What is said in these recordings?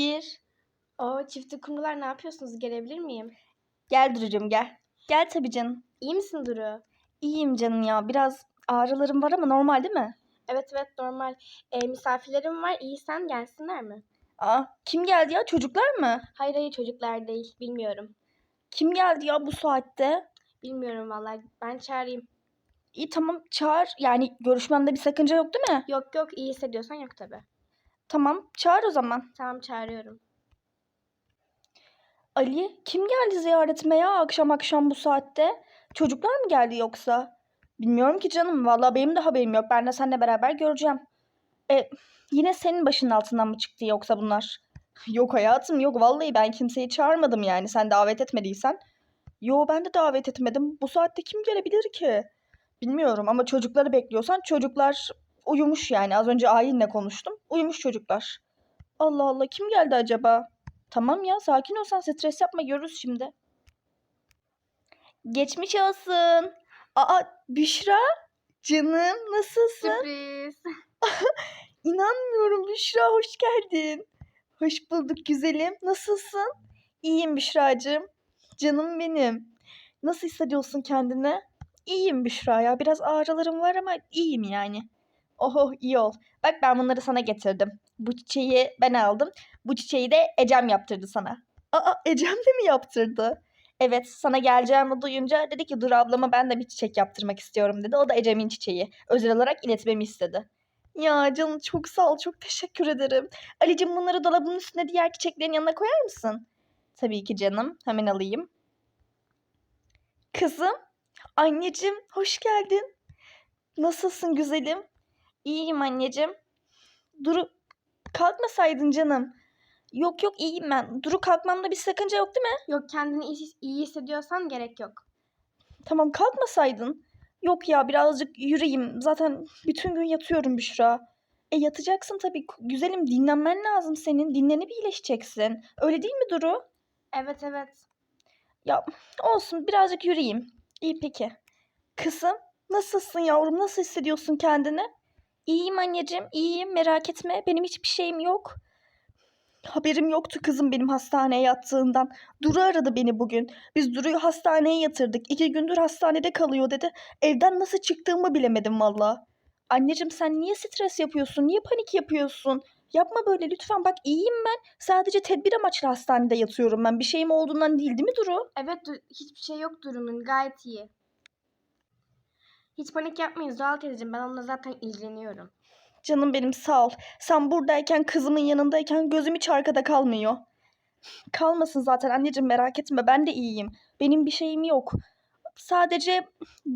Gir. O çiftli kumrular ne yapıyorsunuz? Gelebilir miyim? Gel Duru'cum gel. Gel tabii canım. İyi misin Duru? İyiyim canım ya. Biraz ağrılarım var ama normal değil mi? Evet evet normal. E, misafirlerim var. İyi sen gelsinler mi? Aa, kim geldi ya? Çocuklar mı? Hayır hayır çocuklar değil. Bilmiyorum. Kim geldi ya bu saatte? Bilmiyorum vallahi. Ben çağırayım. İyi tamam çağır. Yani görüşmemde bir sakınca yok değil mi? Yok yok iyi hissediyorsan yok tabi. Tamam çağır o zaman. Tamam çağırıyorum. Ali kim geldi ziyaretime ya akşam akşam bu saatte? Çocuklar mı geldi yoksa? Bilmiyorum ki canım. Vallahi benim de haberim yok. Ben de seninle beraber göreceğim. E, yine senin başının altından mı çıktı yoksa bunlar? Yok hayatım yok. Vallahi ben kimseyi çağırmadım yani. Sen davet etmediysen. Yo ben de davet etmedim. Bu saatte kim gelebilir ki? Bilmiyorum ama çocukları bekliyorsan çocuklar uyumuş yani. Az önce Ayin'le konuştum. Uyumuş çocuklar. Allah Allah kim geldi acaba? Tamam ya sakin ol sen stres yapma görürüz şimdi. Geçmiş olsun. Aa Büşra canım nasılsın? Sürpriz. İnanmıyorum Büşra hoş geldin. Hoş bulduk güzelim. Nasılsın? İyiyim Büşracığım. Canım benim. Nasıl hissediyorsun kendini? İyiyim Büşra ya. Biraz ağrılarım var ama iyiyim yani. Oho iyi ol. Bak ben bunları sana getirdim. Bu çiçeği ben aldım. Bu çiçeği de Ecem yaptırdı sana. Aa Ecem de mi yaptırdı? Evet sana geleceğimi duyunca dedi ki dur ablama ben de bir çiçek yaptırmak istiyorum dedi. O da Ecem'in çiçeği. Özel olarak iletmemi istedi. Ya canım çok sağ ol çok teşekkür ederim. Ali'cim bunları dolabın üstüne diğer çiçeklerin yanına koyar mısın? Tabii ki canım hemen alayım. Kızım, anneciğim hoş geldin. Nasılsın güzelim? İyiyim anneciğim. Duru kalkmasaydın canım. Yok yok iyiyim ben. Duru kalkmamda bir sakınca yok değil mi? Yok kendini iyi, iyi hissediyorsan gerek yok. Tamam kalkmasaydın. Yok ya birazcık yürüyeyim. Zaten bütün gün yatıyorum Büşra. E yatacaksın tabii. Güzelim dinlenmen lazım senin. Dinlenip iyileşeceksin. Öyle değil mi Duru? Evet evet. Ya olsun birazcık yürüyeyim. İyi peki. Kızım nasılsın yavrum? Nasıl hissediyorsun kendini? İyiyim anneciğim, iyiyim. Merak etme. Benim hiçbir şeyim yok. Haberim yoktu kızım benim hastaneye yattığından. Duru aradı beni bugün. Biz Duru'yu hastaneye yatırdık. İki gündür hastanede kalıyor dedi. Evden nasıl çıktığımı bilemedim valla. Anneciğim sen niye stres yapıyorsun? Niye panik yapıyorsun? Yapma böyle lütfen. Bak iyiyim ben. Sadece tedbir amaçlı hastanede yatıyorum ben. Bir şeyim olduğundan değil değil mi Duru? Evet Du- hiçbir şey yok Duru'nun gayet iyi. Hiç panik yapmayın Zuhal teyzeciğim ben onunla zaten ilgileniyorum. Canım benim sağ ol. Sen buradayken kızımın yanındayken gözüm hiç arkada kalmıyor. Kalmasın zaten anneciğim merak etme ben de iyiyim. Benim bir şeyim yok. Sadece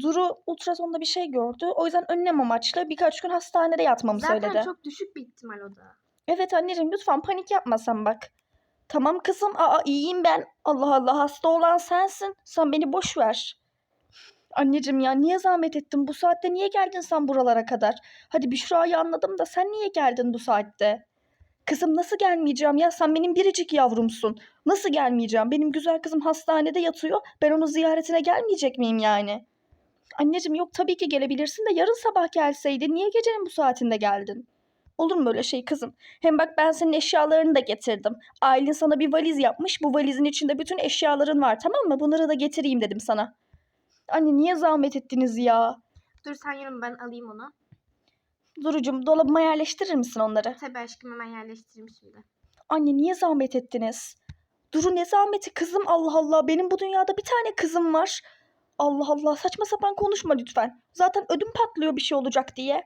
Duru ultrasonda bir şey gördü. O yüzden önlem amaçlı birkaç gün hastanede yatmamı Zaten söyledi. çok düşük bir ihtimal o da. Evet anneciğim lütfen panik yapmasan bak. Tamam kızım aa iyiyim ben. Allah Allah hasta olan sensin. Sen beni boş ver. Anneciğim ya niye zahmet ettin? Bu saatte niye geldin sen buralara kadar? Hadi Büşra'yı anladım da sen niye geldin bu saatte? Kızım nasıl gelmeyeceğim ya? Sen benim biricik yavrumsun. Nasıl gelmeyeceğim? Benim güzel kızım hastanede yatıyor. Ben onun ziyaretine gelmeyecek miyim yani? Anneciğim yok tabii ki gelebilirsin de yarın sabah gelseydin. Niye gecenin bu saatinde geldin? Olur mu öyle şey kızım? Hem bak ben senin eşyalarını da getirdim. Aylin sana bir valiz yapmış. Bu valizin içinde bütün eşyaların var tamam mı? Bunları da getireyim dedim sana. Anne niye zahmet ettiniz ya? Dur sen yarın ben alayım onu. Durucum dolabıma yerleştirir misin onları? Tabii aşkım hemen yerleştireyim şimdi. Anne niye zahmet ettiniz? Duru ne zahmeti kızım Allah Allah. Benim bu dünyada bir tane kızım var. Allah Allah saçma sapan konuşma lütfen. Zaten ödüm patlıyor bir şey olacak diye.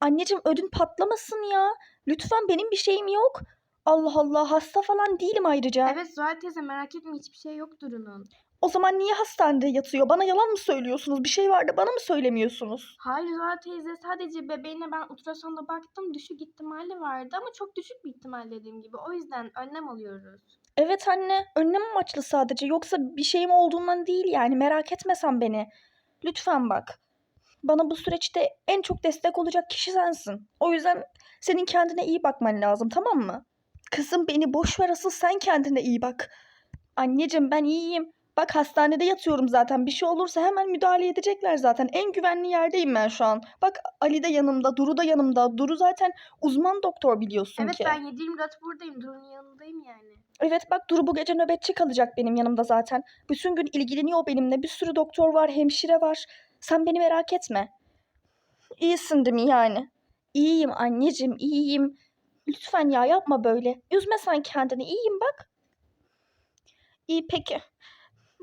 Anneciğim ödün patlamasın ya. Lütfen benim bir şeyim yok. Allah Allah hasta falan değilim ayrıca. Evet Zuhal teyze merak etme hiçbir şey yok Duru'nun. O zaman niye hastanede yatıyor? Bana yalan mı söylüyorsunuz? Bir şey var da bana mı söylemiyorsunuz? Hayır Zuhal teyze sadece bebeğine ben ultrasonda baktım düşük ihtimali vardı ama çok düşük bir ihtimal dediğim gibi. O yüzden önlem alıyoruz. Evet anne, önlem amaçlı sadece. Yoksa bir şeyim olduğundan değil yani. Merak etme sen beni. Lütfen bak. Bana bu süreçte en çok destek olacak kişi sensin. O yüzden senin kendine iyi bakman lazım, tamam mı? Kızım beni boş ver asıl sen kendine iyi bak. Anneciğim ben iyiyim. Bak hastanede yatıyorum zaten. Bir şey olursa hemen müdahale edecekler zaten. En güvenli yerdeyim ben şu an. Bak Ali de yanımda, Duru da yanımda. Duru zaten uzman doktor biliyorsun Evet ki. ben 7-24 buradayım. Duru'nun yanındayım yani. Evet bak Duru bu gece nöbetçi kalacak benim yanımda zaten. Bütün gün ilgileniyor benimle. Bir sürü doktor var, hemşire var. Sen beni merak etme. İyisin değil mi yani? İyiyim anneciğim, iyiyim. Lütfen ya yapma böyle. Üzme sen kendini. İyiyim bak. İyi peki.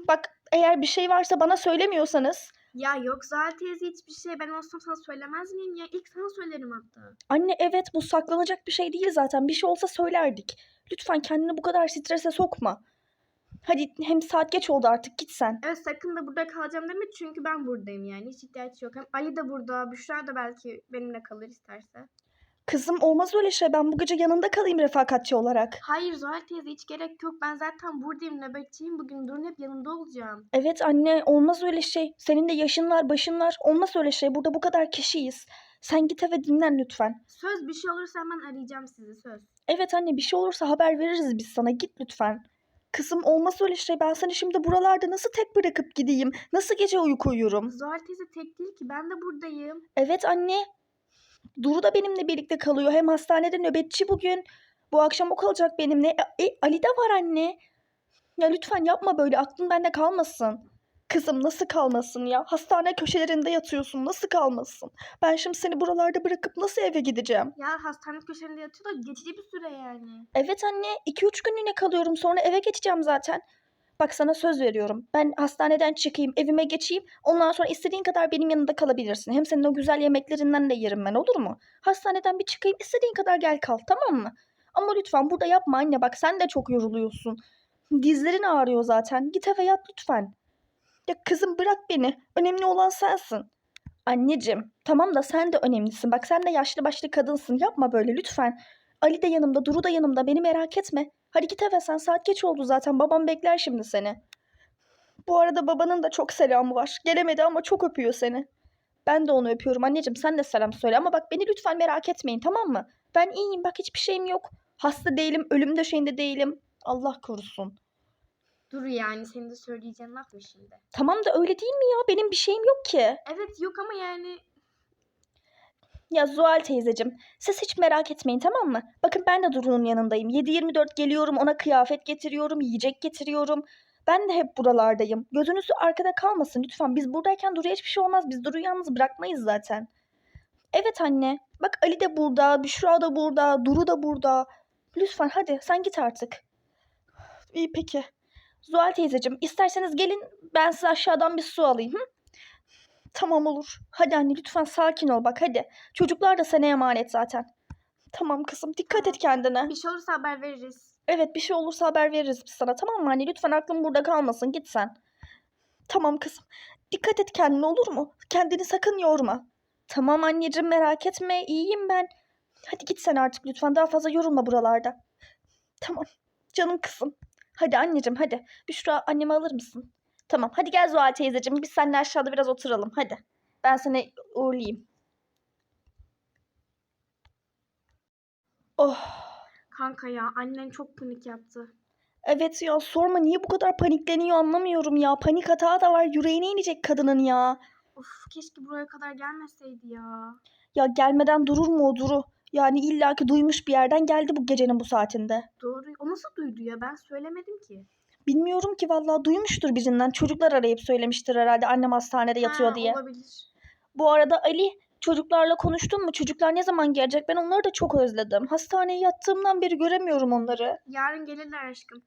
Bak eğer bir şey varsa bana söylemiyorsanız. Ya yok Zuhal teyze hiçbir şey. Ben olsam sana söylemez miyim ya? İlk sana söylerim hatta. Anne evet bu saklanacak bir şey değil zaten. Bir şey olsa söylerdik. Lütfen kendini bu kadar strese sokma. Hadi hem saat geç oldu artık git sen. Evet sakın da burada kalacağım deme çünkü ben buradayım yani. Hiç ihtiyaç yok. Hem Ali de burada. Büşra da belki benimle kalır isterse. Kızım olmaz öyle şey. Ben bu gece yanında kalayım refakatçi olarak. Hayır Zuhal teyze hiç gerek yok. Ben zaten buradayım nöbetçiyim. Bugün Durun hep yanında olacağım. Evet anne olmaz öyle şey. Senin de yaşın var başın var. Olmaz öyle şey. Burada bu kadar kişiyiz. Sen git eve dinlen lütfen. Söz bir şey olursa hemen arayacağım sizi söz. Evet anne bir şey olursa haber veririz biz sana. Git lütfen. Kızım olmaz öyle şey. Ben seni şimdi buralarda nasıl tek bırakıp gideyim? Nasıl gece uyku uyurum? Zuhal teyze tek değil ki ben de buradayım. Evet anne. Duru da benimle birlikte kalıyor. Hem hastanede nöbetçi bugün. Bu akşam o kalacak benimle. E, e, Ali de var anne. Ya lütfen yapma böyle. Aklın bende kalmasın. Kızım nasıl kalmasın ya? Hastane köşelerinde yatıyorsun. Nasıl kalmasın? Ben şimdi seni buralarda bırakıp nasıl eve gideceğim? Ya hastane köşelerinde yatıyor da geçici bir süre yani. Evet anne. 2-3 günlüğüne kalıyorum. Sonra eve geçeceğim zaten. Bak sana söz veriyorum. Ben hastaneden çıkayım, evime geçeyim. Ondan sonra istediğin kadar benim yanında kalabilirsin. Hem senin o güzel yemeklerinden de yerim ben olur mu? Hastaneden bir çıkayım, istediğin kadar gel kal tamam mı? Ama lütfen burada yapma anne. Bak sen de çok yoruluyorsun. Dizlerin ağrıyor zaten. Git eve yat lütfen. Ya kızım bırak beni. Önemli olan sensin. Anneciğim, tamam da sen de önemlisin. Bak sen de yaşlı başlı kadınsın. Yapma böyle lütfen. Ali de yanımda, Duru da yanımda. Beni merak etme. Hadi git eve sen. Saat geç oldu zaten. Babam bekler şimdi seni. Bu arada babanın da çok selamı var. Gelemedi ama çok öpüyor seni. Ben de onu öpüyorum anneciğim. Sen de selam söyle ama bak beni lütfen merak etmeyin tamam mı? Ben iyiyim bak hiçbir şeyim yok. Hasta değilim, ölüm döşeğinde değilim. Allah korusun. Dur yani senin de söyleyeceğin laf mı şimdi? Tamam da öyle değil mi ya? Benim bir şeyim yok ki. Evet yok ama yani Ya Zuhal teyzeciğim, siz hiç merak etmeyin tamam mı? Bakın ben de Duru'nun yanındayım. 7-24 geliyorum, ona kıyafet getiriyorum, yiyecek getiriyorum. Ben de hep buralardayım. Gözünüz arkada kalmasın lütfen. Biz buradayken Duru'ya hiçbir şey olmaz. Biz Duru'yu yalnız bırakmayız zaten. Evet anne. Bak Ali de burada, Büşra da burada, Duru da burada. Lütfen hadi sen git artık. İyi peki. Zuhal teyzeciğim isterseniz gelin ben size aşağıdan bir su alayım. Hı? Tamam olur. Hadi anne lütfen sakin ol bak hadi. Çocuklar da sana emanet zaten. Tamam kızım dikkat et kendine. bir şey olursa haber veririz. Evet bir şey olursa haber veririz biz sana tamam mı anne? Lütfen aklın burada kalmasın git sen. Tamam kızım. Dikkat et kendine olur mu? Kendini sakın yorma. Tamam anneciğim merak etme iyiyim ben. Hadi git sen artık lütfen daha fazla yorulma buralarda. Tamam canım kızım. Hadi anneciğim hadi. Büşra annemi alır mısın? Tamam hadi gel Zuhal teyzeciğim biz seninle aşağıda biraz oturalım hadi. Ben seni uğurlayayım. Oh. Kanka ya annen çok panik yaptı. Evet ya sorma niye bu kadar panikleniyor anlamıyorum ya. Panik hata da var yüreğine inecek kadının ya. Of keşke buraya kadar gelmeseydi ya. Ya gelmeden durur mu o duru? Yani illaki duymuş bir yerden geldi bu gecenin bu saatinde. Doğru. O nasıl duydu ya? Ben söylemedim ki. Bilmiyorum ki vallahi duymuştur birinden. Çocuklar arayıp söylemiştir herhalde annem hastanede yatıyor Ha, diye. Olabilir. Bu arada Ali çocuklarla konuştun mu? Çocuklar ne zaman gelecek? Ben onları da çok özledim. Hastaneye yattığımdan beri göremiyorum onları. Yarın gelirler aşkım.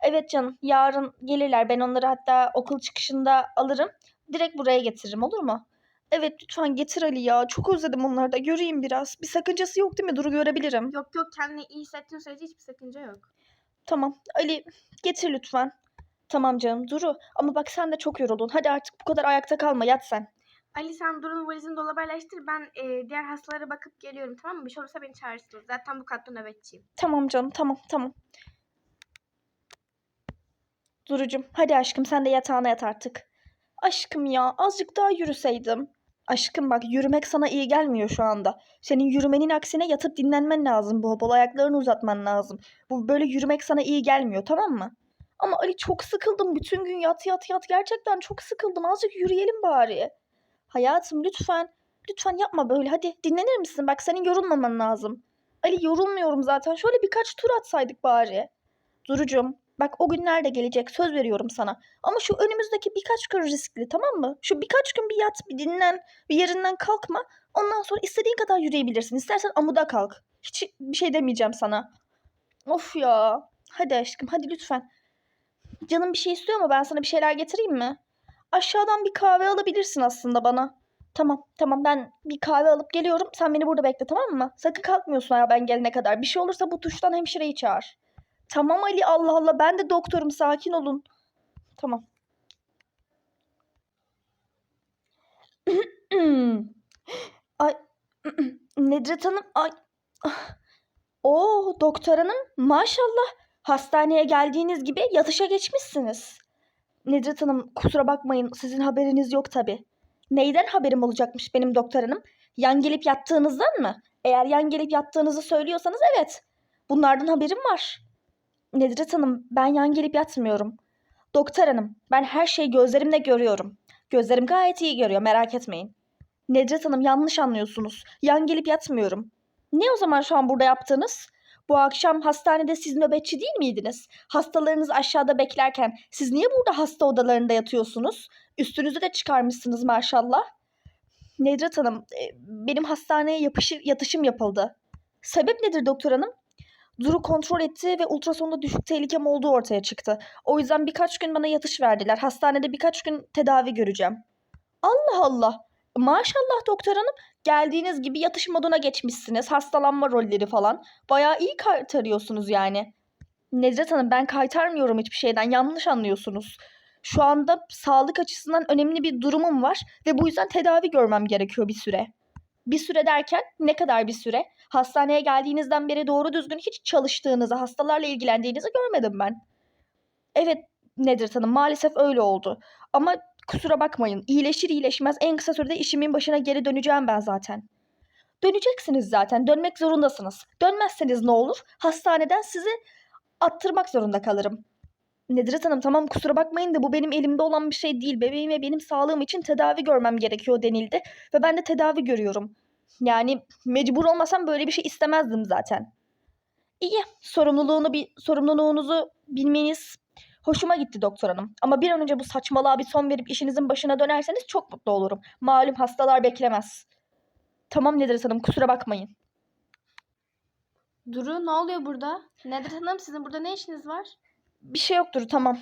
Evet canım yarın gelirler. Ben onları hatta okul çıkışında alırım. Direkt buraya getiririm olur mu? Evet lütfen getir Ali ya. Çok özledim onları da. Göreyim biraz. Bir sakıncası yok değil mi? Duru görebilirim. Yok yok kendini iyi hissettiğin sürece hiçbir sakınca yok. Tamam. Ali getir lütfen. Tamam canım Duru. Ama bak sen de çok yoruldun. Hadi artık bu kadar ayakta kalma. Yat sen. Ali sen Duru'nun valizini dolaba yerleştir. Ben e, diğer hastalara bakıp geliyorum tamam mı? Bir şey olursa beni çağırırsınız. Zaten bu katta nöbetçiyim. Tamam canım. Tamam tamam. Durucum hadi aşkım sen de yatağına yat artık. Aşkım ya azıcık daha yürüseydim. Aşkım bak yürümek sana iyi gelmiyor şu anda. Senin yürümenin aksine yatıp dinlenmen lazım. Bol bol ayaklarını uzatman lazım. Bu böyle yürümek sana iyi gelmiyor tamam mı? Ama Ali çok sıkıldım. Bütün gün yat yat yat. Gerçekten çok sıkıldım. Azıcık yürüyelim bari. Hayatım lütfen. Lütfen yapma böyle. Hadi dinlenir misin? Bak senin yorulmaman lazım. Ali yorulmuyorum zaten. Şöyle birkaç tur atsaydık bari. Durucum bak o günler de gelecek. Söz veriyorum sana. Ama şu önümüzdeki birkaç gün riskli tamam mı? Şu birkaç gün bir yat, bir dinlen, bir yerinden kalkma. Ondan sonra istediğin kadar yürüyebilirsin. İstersen amuda kalk. Hiç bir şey demeyeceğim sana. Of ya. Hadi aşkım hadi lütfen. Canım bir şey istiyor mu? Ben sana bir şeyler getireyim mi? Aşağıdan bir kahve alabilirsin aslında bana. Tamam tamam ben bir kahve alıp geliyorum. Sen beni burada bekle tamam mı? Sakın kalkmıyorsun ya ben gelene kadar. Bir şey olursa bu tuştan hemşireyi çağır. Tamam Ali Allah Allah ben de doktorum sakin olun. Tamam. ay Nedret Hanım ay. Oo doktor hanım maşallah hastaneye geldiğiniz gibi yatışa geçmişsiniz. Nedret Hanım kusura bakmayın sizin haberiniz yok tabi. Neyden haberim olacakmış benim doktor hanım? Yan gelip yattığınızdan mı? Eğer yan gelip yattığınızı söylüyorsanız evet. Bunlardan haberim var. Nedret Hanım ben yan gelip yatmıyorum. Doktor hanım ben her şeyi gözlerimle görüyorum. Gözlerim gayet iyi görüyor merak etmeyin. Nedret Hanım yanlış anlıyorsunuz. Yan gelip yatmıyorum. Ne o zaman şu an burada yaptığınız? Bu akşam hastanede siz nöbetçi değil miydiniz? Hastalarınız aşağıda beklerken siz niye burada hasta odalarında yatıyorsunuz? Üstünüzü de çıkarmışsınız maşallah. Nedret Hanım, e, benim hastaneye yapışı, yatışım yapıldı. Sebep nedir doktor hanım? Duru kontrol etti ve ultrasonda düşük tehlikem olduğu ortaya çıktı. O yüzden birkaç gün bana yatış verdiler. Hastanede birkaç gün tedavi göreceğim. Allah Allah. Maşallah doktor hanım. Geldiğiniz gibi yatış moduna geçmişsiniz. Hastalanma rolleri falan. Bayağı iyi kaytarıyorsunuz yani. Nedret Hanım ben kaytarmıyorum hiçbir şeyden. Yanlış anlıyorsunuz. Şu anda sağlık açısından önemli bir durumum var ve bu yüzden tedavi görmem gerekiyor bir süre. Bir süre derken ne kadar bir süre? Hastaneye geldiğinizden beri doğru düzgün hiç çalıştığınızı, hastalarla ilgilendiğinizi görmedim ben. Evet Nedret Hanım maalesef öyle oldu. Ama kusura bakmayın iyileşir iyileşmez en kısa sürede işimin başına geri döneceğim ben zaten. Döneceksiniz zaten dönmek zorundasınız. Dönmezseniz ne olur? Hastaneden sizi attırmak zorunda kalırım. Nedret Hanım tamam kusura bakmayın da bu benim elimde olan bir şey değil. Bebeğim ve benim sağlığım için tedavi görmem gerekiyor denildi. Ve ben de tedavi görüyorum. Yani mecbur olmasam böyle bir şey istemezdim zaten. İyi sorumluluğunu bir sorumluluğunuzu bilmeniz hoşuma gitti doktor hanım. Ama bir an önce bu saçmalığa bir son verip işinizin başına dönerseniz çok mutlu olurum. Malum hastalar beklemez. Tamam Nedret Hanım kusura bakmayın. Duru ne oluyor burada? Nedret Hanım sizin burada ne işiniz var? Bir şey yoktur tamam.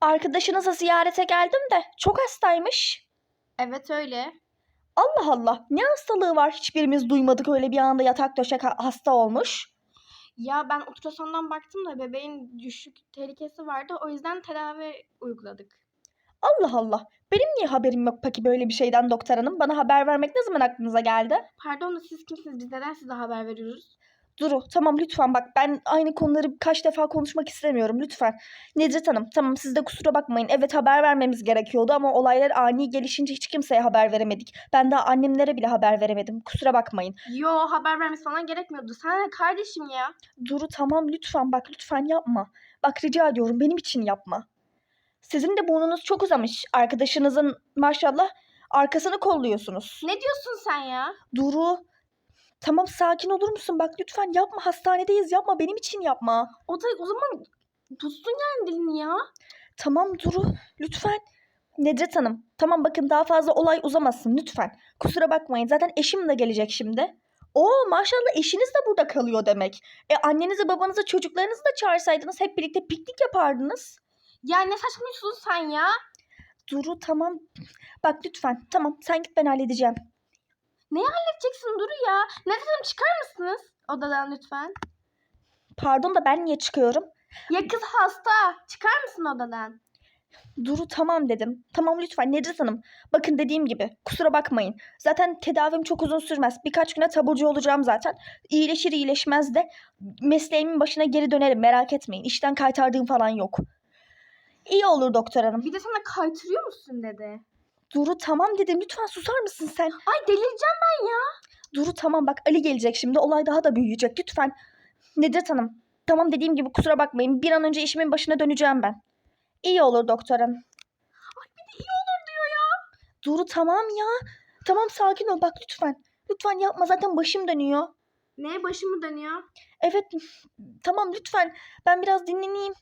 Arkadaşınıza ziyarete geldim de çok hastaymış. Evet öyle. Allah Allah ne hastalığı var hiçbirimiz duymadık öyle bir anda yatak döşek ha- hasta olmuş. Ya ben ultrasondan baktım da bebeğin düşük tehlikesi vardı. O yüzden tedavi uyguladık. Allah Allah benim niye haberim yok peki böyle bir şeyden doktor hanım? Bana haber vermek ne zaman aklınıza geldi? Pardon da siz kimsiniz? Biz neden size haber veriyoruz? Duru tamam lütfen bak ben aynı konuları kaç defa konuşmak istemiyorum lütfen. Nedret Hanım tamam siz de kusura bakmayın. Evet haber vermemiz gerekiyordu ama olaylar ani gelişince hiç kimseye haber veremedik. Ben daha annemlere bile haber veremedim. Kusura bakmayın. Yo haber vermesi falan gerekmiyordu. Sen de kardeşim ya. Duru tamam lütfen bak lütfen yapma. Bak rica ediyorum benim için yapma. Sizin de burnunuz çok uzamış. Arkadaşınızın maşallah arkasını kolluyorsunuz. Ne diyorsun sen ya? Duru tamam sakin olur musun? Bak lütfen yapma hastanedeyiz yapma benim için yapma. O da o zaman tutsun yani dilini ya. Tamam Duru lütfen. Nedret Hanım tamam bakın daha fazla olay uzamasın lütfen. Kusura bakmayın zaten eşim de gelecek şimdi. Oo maşallah eşiniz de burada kalıyor demek. E annenizi babanızı çocuklarınızı da çağırsaydınız hep birlikte piknik yapardınız. Ya ne saçmalıyorsun sen ya? Duru tamam. Bak lütfen tamam sen git ben halledeceğim. Edeceksin Duru ya. Nedret Hanım çıkar mısınız odadan lütfen? Pardon da ben niye çıkıyorum? Ya kız hasta. Çıkar mısın odadan? Duru tamam dedim. Tamam lütfen Nedret Hanım. Bakın dediğim gibi kusura bakmayın. Zaten tedavim çok uzun sürmez. Birkaç güne taburcu olacağım zaten. İyileşir iyileşmez de mesleğimin başına geri dönerim merak etmeyin. İşten kaytardığım falan yok. İyi olur doktor hanım. Bir de sana kaytırıyor musun dedi. Duru tamam dedim. Lütfen susar mısın sen? Ay delireceğim ben ya. Duru tamam bak Ali gelecek şimdi. Olay daha da büyüyecek. Lütfen. Nedret Hanım. Tamam dediğim gibi kusura bakmayın. Bir an önce işimin başına döneceğim ben. İyi olur doktor hanım. İyi olur diyor ya. Duru tamam ya. Tamam sakin ol bak lütfen. Lütfen yapma zaten başım dönüyor. Ne başımı dönüyor? Evet tamam lütfen. Ben biraz dinleneyim.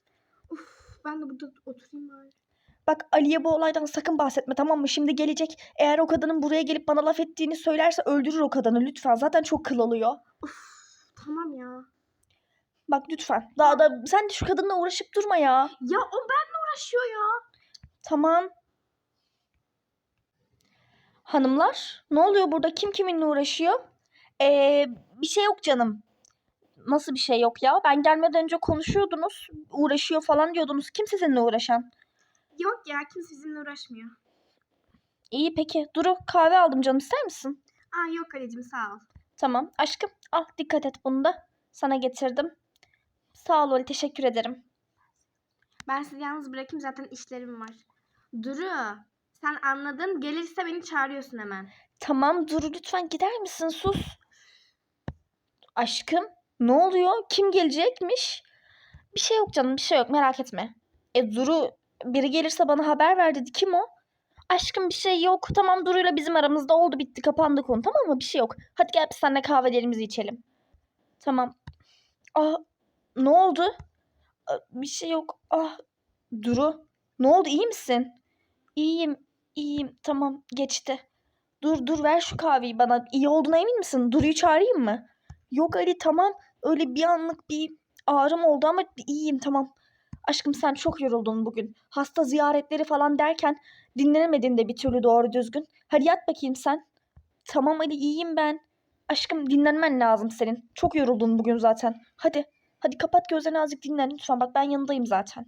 Uf, ben de burada oturayım bari. Bak Ali'ye bu olaydan sakın bahsetme tamam mı? Şimdi gelecek. Eğer o kadının buraya gelip bana laf ettiğini söylerse öldürür o kadını lütfen. Zaten çok kıl oluyor. Tamam ya. Bak lütfen. Daha da sen de şu kadınla uğraşıp durma ya. Ya o benimle uğraşıyor ya. Tamam. Hanımlar, ne oluyor burada? Kim kiminle uğraşıyor? Ee, bir şey yok canım. Nasıl bir şey yok ya? Ben gelmeden önce konuşuyordunuz. Uğraşıyor falan diyordunuz. Kim sizinle uğraşan? Yok ya kimse bizimle uğraşmıyor. İyi peki. Duru kahve aldım canım ister misin? Aa yok Ali'cim sağ ol. Tamam. Aşkım al dikkat et bunu da. Sana getirdim. Sağ ol Ali teşekkür ederim. Ben sizi yalnız bırakayım zaten işlerim var. Duru sen anladın gelirse beni çağırıyorsun hemen. Tamam Duru lütfen gider misin? Sus. Aşkım ne oluyor? Kim gelecekmiş? Bir şey yok canım bir şey yok merak etme. E Duru biri gelirse bana haber ver dedi. Kim o? Aşkım bir şey yok. Tamam Duru'yla bizim aramızda oldu bitti kapandı konu tamam mı? Bir şey yok. Hadi gel biz seninle kahvelerimizi içelim. Tamam. Ah ne oldu? Ah, Bir şey yok. Ah Duru ne oldu iyi misin? İyiyim iyiyim tamam geçti. Dur dur ver şu kahveyi bana. İyi olduğuna emin misin? Duru'yu çağırayım mı? Yok Ali tamam. Öyle bir anlık bir ağrım oldu ama iyiyim tamam. Aşkım sen çok yoruldun bugün. Hasta ziyaretleri falan derken dinlenemedin de bir türlü doğru düzgün. Hadi yat bakayım sen. Tamam Ali iyiyim ben. Aşkım dinlenmen lazım senin. Çok yoruldun bugün zaten. Hadi. Hadi kapat gözlerini azıcık dinlen lütfen. Bak ben yanındayım zaten.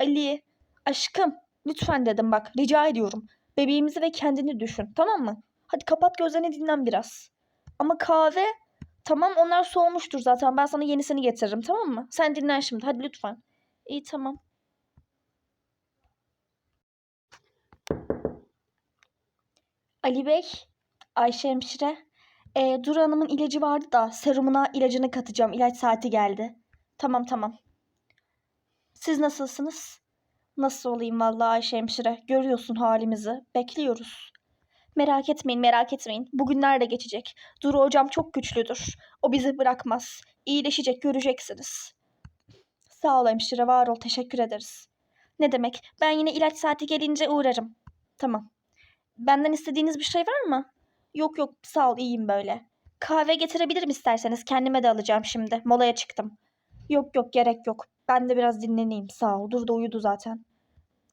Ali. Aşkım. Lütfen dedim bak. Rica ediyorum. Bebeğimizi ve kendini düşün. Tamam mı? Hadi kapat gözlerini dinlen biraz. Ama kahve tamam onlar soğumuştur zaten. Ben sana yenisini getiririm tamam mı? Sen dinlen şimdi. Hadi lütfen. İyi tamam. Ali Bey, Ayşe hemşire. Ee, Duru Hanım'ın ilacı vardı da serumuna ilacını katacağım. İlaç saati geldi. Tamam tamam. Siz nasılsınız? Nasıl olayım vallahi Ayşe hemşire. Görüyorsun halimizi. Bekliyoruz. Merak etmeyin merak etmeyin. Bugünler de geçecek. Duru hocam çok güçlüdür. O bizi bırakmaz. İyileşecek göreceksiniz. Sağ ol hemşire var ol teşekkür ederiz. Ne demek ben yine ilaç saati gelince uğrarım. Tamam. Benden istediğiniz bir şey var mı? Yok yok sağ ol iyiyim böyle. Kahve getirebilirim isterseniz kendime de alacağım şimdi. Molaya çıktım. Yok yok gerek yok. Ben de biraz dinleneyim sağ ol. Dur da uyudu zaten.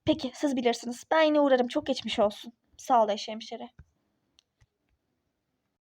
Peki siz bilirsiniz. Ben yine uğrarım çok geçmiş olsun. Sağ ol Ayşe hemşire.